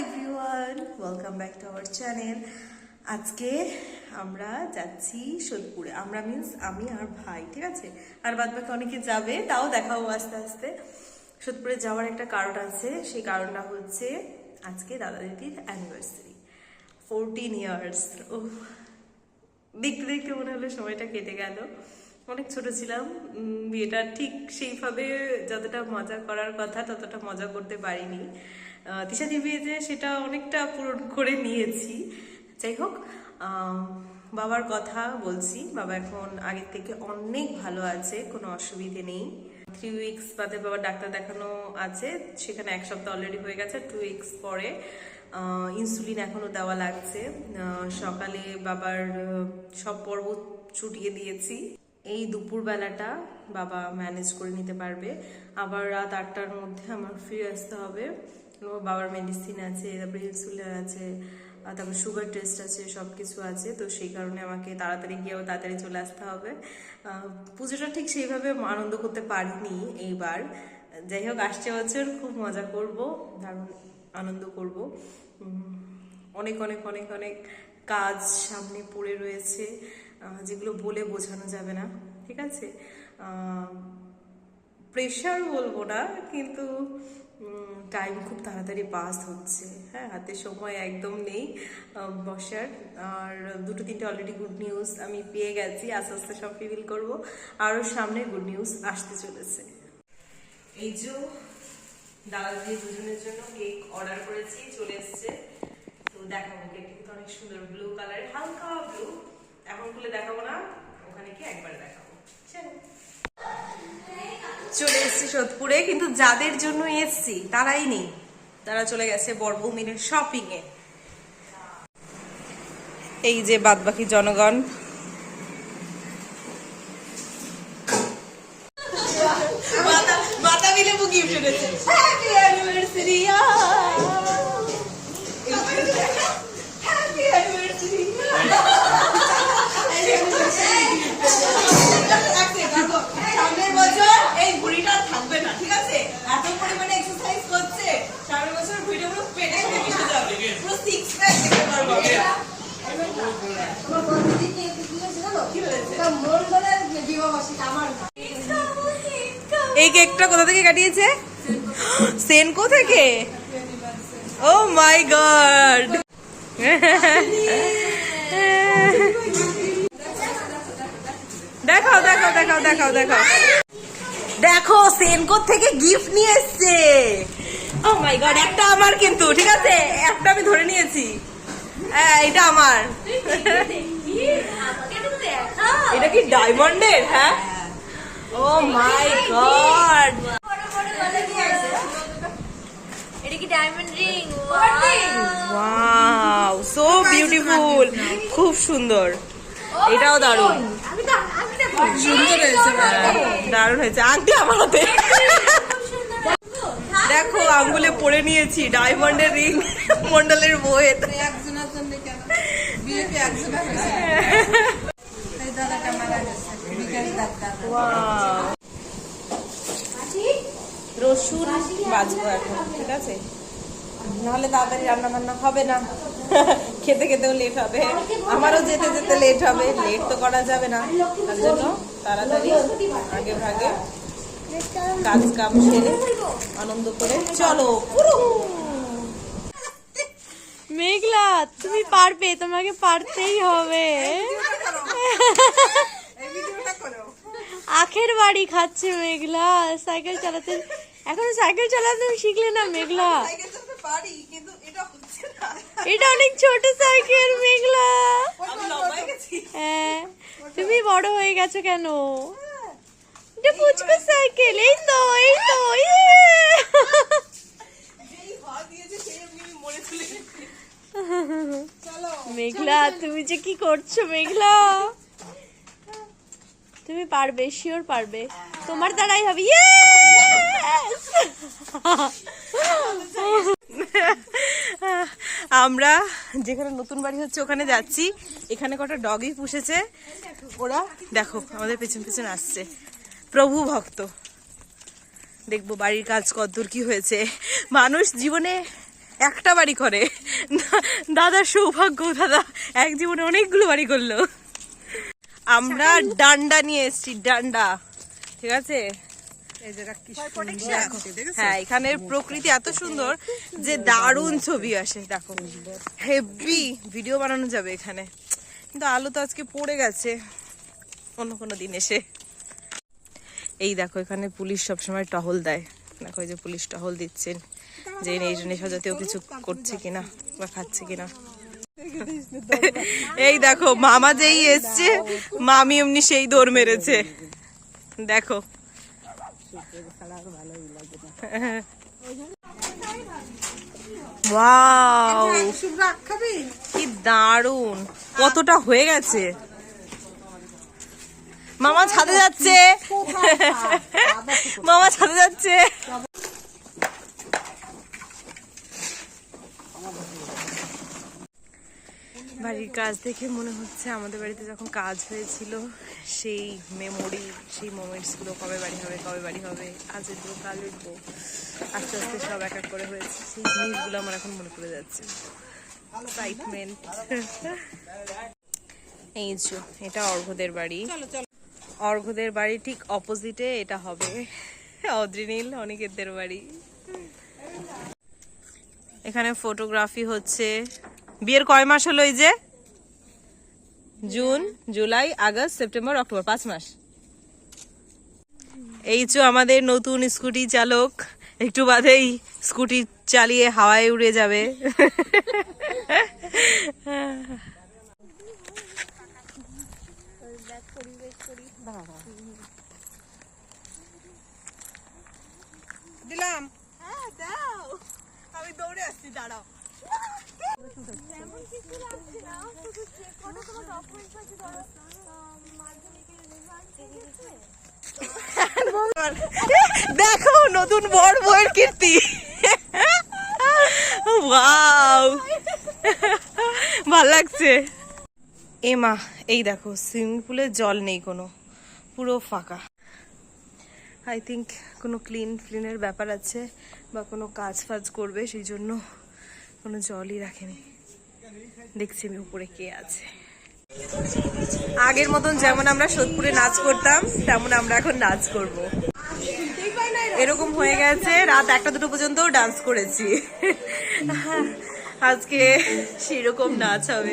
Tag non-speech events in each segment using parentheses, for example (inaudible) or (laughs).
Everyone welcome back to our channel আজকে আমরা যাচ্ছি সোদপুরে আমরা মিন্স আমি আর ভাই, ঠিক আছে? আর বাদ বাকি অনেকে যাবে, তাও দেখাবো আস্তে আস্তে। সোদপুরে যাওয়ার একটা কারণ আছে, সেই কারণটা হচ্ছে আজকে দাদা দিদির অ্যানিভার্সারি ফোরটিন ইয়ার্স ও দেখতে দেখতে মনে হলো সময়টা কেটে গেল। অনেক ছোট ছিলাম। বিয়েটা ঠিক সেইভাবে যতটা মজা করার কথা ততটা মজা করতে পারিনি। তিশাদির বিয়েতে সেটা অনেকটা পূরণ করে নিয়েছি। যাই হোক বাবার কথা বলছি। বাবা এখন আগের থেকে অনেক ভালো আছে, কোনো অসুবিধে নেই। থ্রি উইকস বাদে বাবার ডাক্তার দেখানো আছে, সেখানে এক সপ্তাহ অলরেডি হয়ে গেছে টু উইকস পরে ইনসুলিন এখনও দেওয়া লাগছে। সকালে বাবার সব পর্ব ছুটিয়ে দিয়েছি। এই দুপুর বেলাটা বাবা ম্যানেজ করে নিতে পারবে। আবার রাত আটটার মধ্যে আমার ফিরে আসতে হবে। বাবার মেডিসিন আছে, তারপরে ইনসুলিন আছে তারপর সুগার টেস্ট আছে সব কিছু আছে। তো সেই কারণে আমাকে তাড়াতাড়ি গিয়েও তাড়াতাড়ি চলে আসতে হবে। পুজোটা ঠিক সেইভাবে আনন্দ করতে পারিনি এইবার। যাই হোক, আসছে বছর, খুব মজা করব, দারুণ আনন্দ করব। অনেক অনেক অনেক অনেক কাজ সামনে পড়ে রয়েছে। যেগুলো বলে বোঝানো যাবে না, ঠিক আছে? প্রেশার বলব না, কিন্তু টাইম খুব তাড়াতাড়ি পাস হচ্ছে। হ্যাঁ হাতে সময় একদম নেই বসার। আর দুটো তিনটে অলরেডি গুড নিউজ আমি পেয়ে গেছি, আস্তে আস্তে সব রিভিল করব। আরও সামনে গুড নিউজ আসতে চলেছে। এই যে দাদা দিয়ে দুজনের জন্য কেক অর্ডার করেছি, চলে এসেছে। তো দেখাবো কেকটা কিন্তু অনেক সুন্দর ব্লু কালার হালকা ব্লু এখন খুলে দেখাবো না, ওখানে কি দেখাবো। চলে। এসেছি সোদপুরে, কিন্তু যাদের জন্য এসেছি, তারাই নেই। তারা চলে গেছে বরভূমির শপিং এ এই যে বাদবাকি জনগণ। এনেছে এই কেকটা কোথা থেকে কাটিয়েছে? সেনকো থেকে? Oh my god. দেখাও দেখাও দেখাও দেখাও দেখাও। দেখো সেনকো থেকে গিফট নিয়ে এসছে। ও মাই গড একটা আমার কিন্তু ঠিক আছে? একটা আমি ধরে নিয়েছি। হ্যাঁ এটা আমার। এটা কি? ডায়মন্ডের হ্যাঁ? ও মাই গড এটা কি diamond ring wow so beautiful খুব সুন্দর। এটাও দারুণ। দারুণ হয়েছে। আংটি আমার হাতে দেখো আঙ্গুলে পরে নিয়েছি ডায়মন্ডের রিং মন্ডলের বইয়ের একজনের জন্য কেন? বিয়ে কি একজনের হয়েছে? (laughs) এই দাদাটা মারা গেছে, ভিখারি দাদা। রসুন বাজবো এখন ঠিক আছে? নাহলে তাড়াতাড়ি রান্না বান্না হবে না। (laughs) খেতে খেতেও লেট হবে। আমারও যেতে যেতে লেট হবে। লেট তো করা যাবে না। তার জন্য তাড়াতাড়ি আগে ভাগে কাজ কাম সেরে আনন্দ করে চলো। পুরো মেঘলা তুমি পারবে তোমাকে পারতেই হবে। (laughs) আখের বাড়ি খাচ্ছে মেঘলা সাইকেল চালাতে এখন সাইকেল চালাতে শিখলে না মেঘলা। এটা হচ্ছে না। এটা অনেক ছোট সাইকেল মেঘলা। হ্যাঁ তুমি বড় হয়ে গেছো কেন? এটা পুচকু সাইকেল এই তো এই তো ইয়ে! (laughs) মেঘলা তুমি যে কি করছ মেঘলা? তুমি পারবে শিওর পারবে। তোমার দ্বারাই হবে। আমরা যেখানে নতুন বাড়ি হচ্ছে ওখানে যাচ্ছি। এখানে কটা ডগই পুষেছে। ওরা দেখো, আমাদের পেছন পেছন আসছে। প্রভু ভক্ত। দেখব বাড়ির কাজ কতদূর কি হয়েছে। মানুষ জীবনে একটা বাড়ি করে। দাদার সৌভাগ্য, দাদা এক জীবনে অনেকগুলো বাড়ি করল। আমরা ডান্ডা নিয়ে এসেছি ডান্ডা। ঠিক আছে? হ্যাঁ এখানের প্রকৃতি এত সুন্দর যে দারুণ ছবি আসে দেখো। হেভি ভিডিও বানানো যাবে এখানে। কিন্তু আলো তো আজকে পড়ে গেছে। অন্য কোনো দিন এসে। এই দেখো এখানে পুলিশ সবসময় টহল দেয়। দেখো এই যে পুলিশ টহল দিচ্ছেন। যে এই নেশা জাতীয় কিছু করছে কিনা বা খাচ্ছে কিনা। (laughs) এই দেখো, মামা যেই এসছে, মামি এমনি সেই দৌড় মেরেছে। দেখো। কি দারুণ কতটা হয়ে গেছে। মামা ছাদে যাচ্ছে। মামা ছাদে যাচ্ছে। বাড়ির কাজ দেখে মনে হচ্ছে আমাদের বাড়িতে যখন কাজ হয়েছিল, সেই মেমোরি সেই মোমেন্টসগুলো কবে বাড়ি হবে, কবে বাড়ি হবে, আজ উঠবো, কাল উঠবো, আস্তে আস্তে সব এক এক করে হয়েছে। সেই জিনিসগুলো আমার এখন মনে পড়ে যাচ্ছে। এক্সাইটমেন্ট এই যে, এটা অর্ঘদের বাড়ি। অর্ঘদের বাড়ি ঠিক অপোজিটে এটা হবে। অদ্রিনীল, অনিকেতদের বাড়ি। এখানে ফটোগ্রাফি হচ্ছে। বিয়ের কয় মাস হলো এই যে? June, July, August, September, October, পাঁচ মাস। এই তো আমাদের নতুন স্কুটি চালক। একটু বাদেই স্কুটি চালিয়ে হাওয়ায় উড়ে যাবে। দিলাম। হ্যাঁ দাও। আমি দৌড়ে আসছি, দাঁড়াও। (laughs) দেখো, নতুন বড় বইয়ের কীর্তি। ভালো লাগছে। এ মা, এই দেখো, সুইমিং পুলে জল নেই কোনো, পুরো ফাঁকা। আই থিঙ্ক কোনো ক্লিন ফ্লিনের ব্যাপার আছে বা কোনো কাজ ফাজ করবে, সেই জন্য কোনো জলই রাখেনি। দেখছি আমি উপরে কে আছে। আগের মতন যেমন আমরা সোদপুরে নাচ করতাম, তেমন আমরা এখন নাচ করব। এরকম হয়ে গেছে, রাত একটা দুটো পর্যন্ত ডান্স করেছি। আজকে সেরকম নাচ হবে।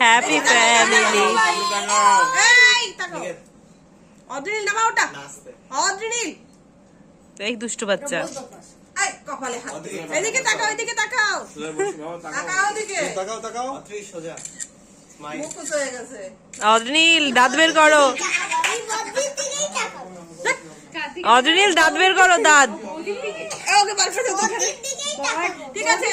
হ্যাপি এই দুষ্টু বাচ্চা। এদিকে দাঁত বের করো। অজনীল দাঁত বের করো দাঁত। ঠিক আছে।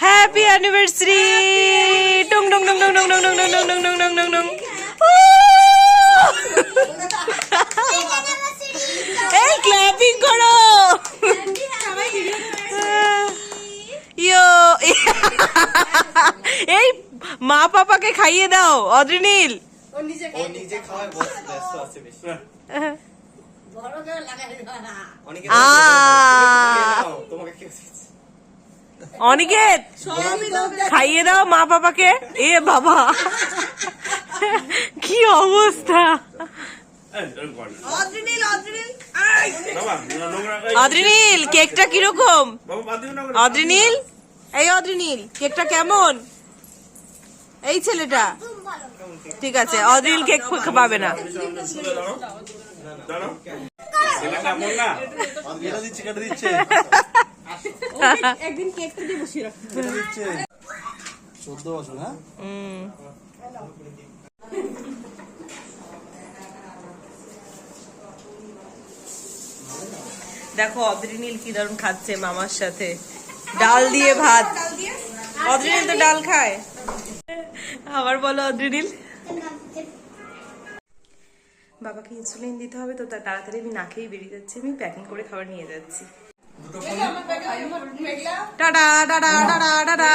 হ্যাপি অ্যানিভার্সারি টুং টুং টুং টুং টুং টুং টুং টুং টুং টুং টুং টুং টুং এই ক্ল্যাপিং করো ইয়ো এই মা পাপাকে খাইয়ে দাও অদ্রিনীল ও নিজে ও নিজে খাওয়ায় বস ব্যস্ত আছে বেশি অনেকে আ। তোমাকে কি অনিকেত, খাইয়ে দাও মা বাবাকে। এ বাবা। কি অবস্থা? অদ্রিনীল, কেকটা কীরকম? অদ্রিনীল? এই অদ্রিনীল, কেকটা কেমন? এই ছেলেটা। ঠিক আছে, অদ্রিনীল কেক পাবে না। দাঁড়াও। দাঁড়াও। কেমন না? কেটে দিচ্ছে কেটে দিচ্ছে। একদিন কেকটা দিয়ে বসিয়ে রাখো দিচ্ছে। চোদ্দ বছর হ্যাঁ? দেখো অদ্রিনীল কি দারুণ খাচ্ছে মামার সাথে। ডাল দিয়ে ভাত। অদ্রিনীল তো ডাল খায়। আবার বলো অদ্রিনীল বাবাকে ইনসুলিন দিতে হবে তো তার তাড়াতাড়ি আমি না খেয়েই বেরিয়ে যাচ্ছি। আমি প্যাকিং করে খাবার নিয়ে যাচ্ছি। Tata tata tata tata.